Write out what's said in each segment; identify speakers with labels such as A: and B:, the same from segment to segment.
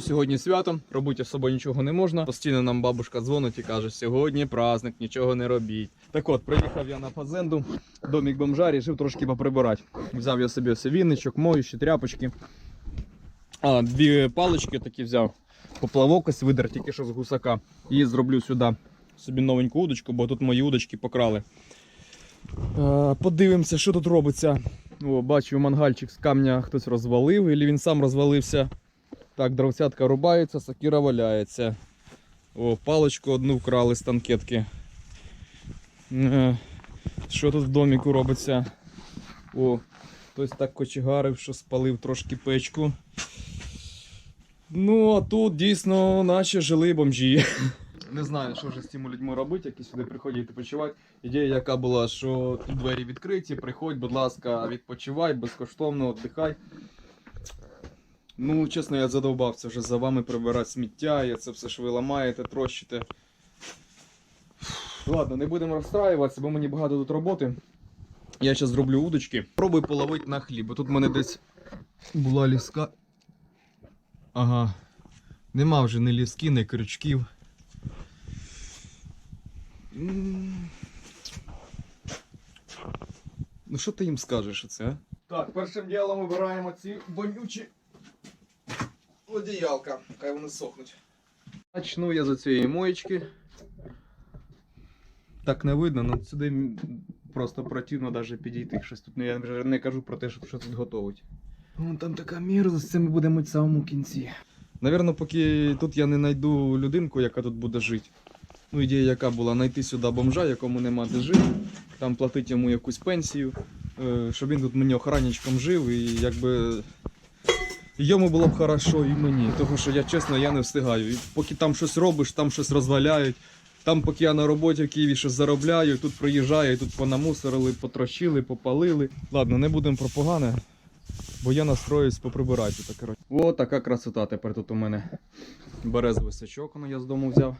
A: Сьогодні свято, робити з собою нічого не можна. Постійно нам бабушка дзвонить і каже, сьогодні праздник, нічого не робіть. Так от, приїхав я на фазенду, домік бомжа, рішив трошки поприбирати. Взяв я собі ось вінничок, моющі, тряпочки. А, дві палички такі взяв. Поплавок ось видер тільки що з гусака. І зроблю сюди собі новеньку удочку, бо тут мої удочки покрали. Е, Подивимося, що тут робиться. О, бачу, мангальчик з камня хтось розвалив, або він сам розвалився. Так, дровцятка рубається, сакіра валяється. О, паличку одну вкрали з танкетки. Е, Що тут в доміку робиться? О, хтось так кочегарив, що спалив трошки печку. Ну, а тут дійсно наче жили бомжі. Не знаю, що вже з цими людьми робити, які сюди приходять відпочивати. Ідея яка була, що двері відкриті, приходь, будь ласка, відпочивай, безкоштовно віддихай. Ну, чесно, я задовбався вже за вами прибирати сміття, і це все ж ви ламаєте, трощите. Ладно, не будемо розстраюватися, бо мені багато тут роботи. Я зараз зроблю удочки. Пробую половити на хліб. Бо Тут в мене десь була ліска. Ага. Нема вже ні ліски, ні крючків. Ну що ти їм скажеш оце, а? Так, першим ділом вибираємо ці вонючі одіялка, хай вони сохнуть. Почну я за цієї моєчки. Так не видно, але сюди просто противно навіть підійти. Щось тут я вже не кажу про те, що тут готовить. Вон там така мірзость, це ми будемо в самому кінці. Навірно, поки тут я не знайду людинку, яка тут буде жити. Ну, ідея яка була знайти сюди бомжа, якому нема де жити, там платити йому якусь пенсію, е, щоб він тут мені охранничком жив і якби. Йому було б хорошо і мені, тому що я чесно я не встигаю. І поки там щось робиш, там щось розваляють. Там, поки я на роботі в Києві щось заробляю, тут проїжджаю, тут понамусорили, потрощили, попалили. Ладно, не будемо про погане, бо я настроюсь поприбирати. Так. О, така красота тепер тут у мене. Березовий сачок, воно я з дому взяв.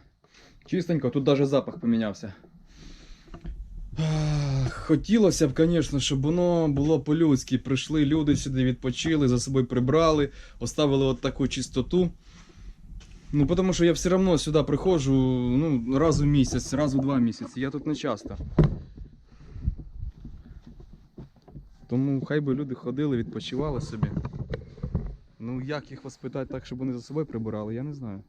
A: Чистенько, тут навіть запах помінявся. Хотілося б, звісно, щоб воно було по-людськи. Прийшли люди сюди, відпочили, за собою прибрали, оставили от таку чистоту. Ну, тому що я все одно сюди приходжу ну, раз у місяць, раз у два місяці. Я тут не часто. Тому хай би люди ходили, відпочивали собі. Ну, як їх воспитати так, щоб вони за собою прибирали, я не знаю.